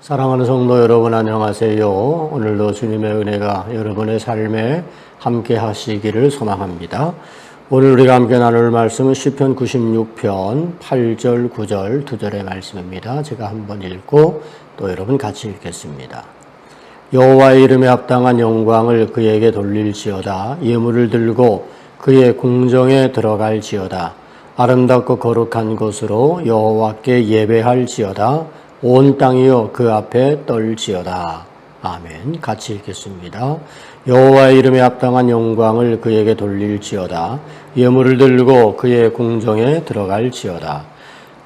사랑하는 성도 여러분 안녕하세요. 오늘도 주님의 은혜가 여러분의 삶에 함께 하시기를 소망합니다. 오늘 우리가 함께 나눌 말씀은 시편 96편 8절, 9절, 2절의 말씀입니다. 제가 한번 읽고 또 여러분 같이 읽겠습니다. 여호와의 이름에 합당한 영광을 그에게 돌릴지어다. 예물을 들고 그의 궁정에 들어갈지어다. 아름답고 거룩한 곳으로 여호와께 예배할지어다. 온 땅이여 그 앞에 떨지어다. 아멘. 같이 읽겠습니다. 여호와의 이름에 합당한 영광을 그에게 돌릴지어다. 예물을 들고 그의 궁정에 들어갈지어다.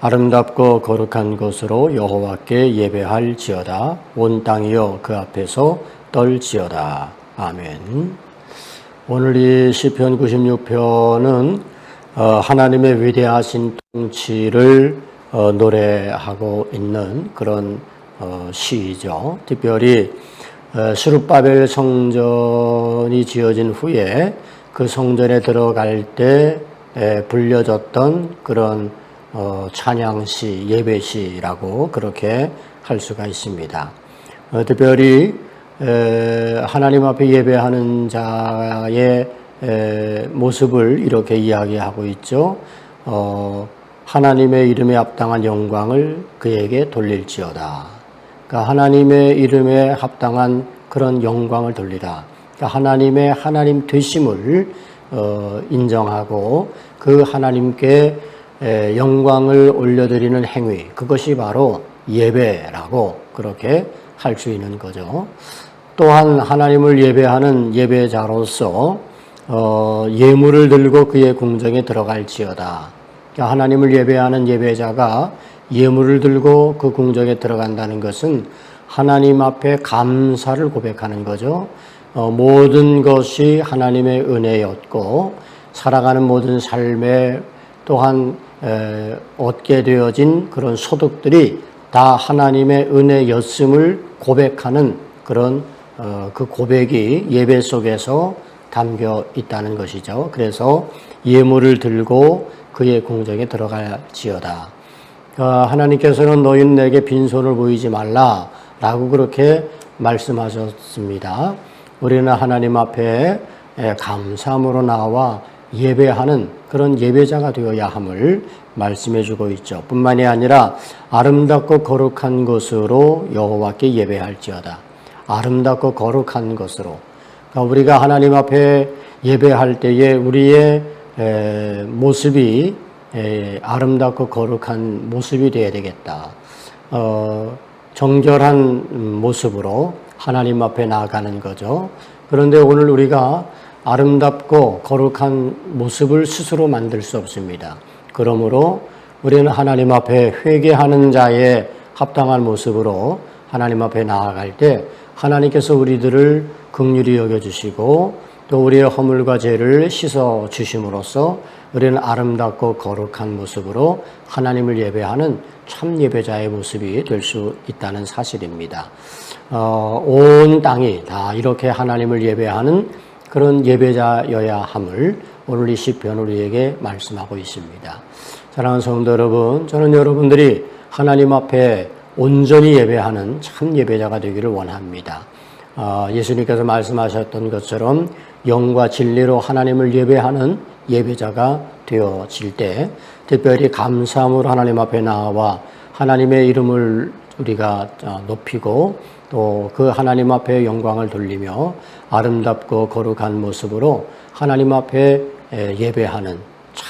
아름답고 거룩한 곳으로 여호와께 예배할지어다. 온 땅이여 그 앞에서 떨지어다. 아멘. 오늘 이 시편 96편은 어, 하나님의 위대하신 통치를 어, 노래하고 있는 그런 어, 시이죠. 특별히 수르바벨 성전이 지어진 후에 그 성전에 들어갈 때 불려졌던 그런 찬양시, 예배시라고 그렇게 할 수가 있습니다. 특별히 하나님 앞에 예배하는 자의 모습을 이렇게 이야기하고 있죠. 어, 하나님의 이름에 합당한 영광을 그에게 돌릴지어다. 그러니까 하나님의 이름에 합당한 그런 영광을 돌리라. 그러니까 하나님의 하나님 되심을 어, 인정하고 그 하나님께 영광을 올려드리는 행위, 그것이 바로 예배라고 그렇게 할 수 있는 거죠. 또한 하나님을 예배하는 예배자로서 어, 예물을 들고 그의 궁정에 들어갈지어다. 그러니까 하나님을 예배하는 예배자가 예물을 들고 그 궁정에 들어간다는 것은 하나님 앞에 감사를 고백하는 거죠. 어, 모든 것이 하나님의 은혜였고 살아가는 모든 삶에 또한 에, 얻게 되어진 그런 소득들이 다 하나님의 은혜였음을 고백하는 그런 어, 그 고백이 예배 속에서 담겨 있다는 것이죠. 그래서 예물을 들고 그의 궁정에 들어갈지어다. 어, 하나님께서는 너희는 내게 빈손을 보이지 말라 라고 그렇게 말씀하셨습니다. 우리는 하나님 앞에 감사함으로 나와 예배하는 그런 예배자가 되어야 함을 말씀해 주고 있죠. 뿐만이 아니라 아름답고 거룩한 것으로 여호와께 예배할지어다. 아름답고 거룩한 것으로. 그러니까 우리가 하나님 앞에 예배할 때에 우리의 모습이 아름답고 거룩한 모습이 되어야 되겠다. 어, 정결한 모습으로 하나님 앞에 나아가는 거죠. 그런데 오늘 우리가 아름답고 거룩한 모습을 스스로 만들 수 없습니다. 그러므로 우리는 하나님 앞에 회개하는 자의 합당한 모습으로 하나님 앞에 나아갈 때 하나님께서 우리들을 극률히 여겨 주시고 또 우리의 허물과 죄를 씻어 주심으로써 우리는 아름답고 거룩한 모습으로 하나님을 예배하는 참 예배자의 모습이 될 수 있다는 사실입니다. 어, 온 땅이 다 이렇게 하나님을 예배하는 그런 예배자여야 함을 오늘 이 시편 우리에게 말씀하고 있습니다. 사랑하는 성도 여러분, 저는 여러분들이 하나님 앞에 온전히 예배하는 참 예배자가 되기를 원합니다. 어, 예수님께서 말씀하셨던 것처럼 영과 진리로 하나님을 예배하는 예배자가 되어질 때 특별히 감사함으로 하나님 앞에 나와 하나님의 이름을 우리가 어, 높이고 또 그 하나님 앞에 영광을 돌리며 아름답고 거룩한 모습으로 하나님 앞에 예배하는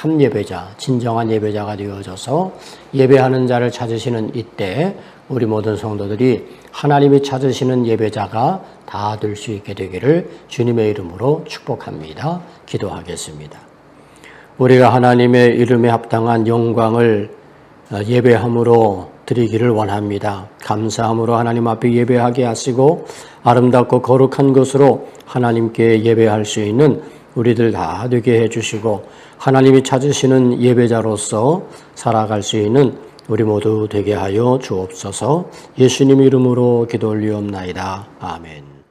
참 예배자, 진정한 예배자가 되어져서 예배하는 자를 찾으시는 이때 우리 모든 성도들이 하나님이 찾으시는 예배자가 다 될 수 있게 되기를 주님의 이름으로 축복합니다. 기도하겠습니다. 우리가 하나님의 이름에 합당한 영광을 어, 예배함으로 드리기를 원합니다. 감사함으로 하나님 앞에 예배하게 하시고 아름답고 거룩한 것으로 하나님께 예배할 수 있는 우리들 다 되게 해주시고 하나님이 찾으시는 예배자로서 살아갈 수 있는 우리 모두 되게 하여 주옵소서 예수님 이름으로 기도 올리옵나이다. 아멘.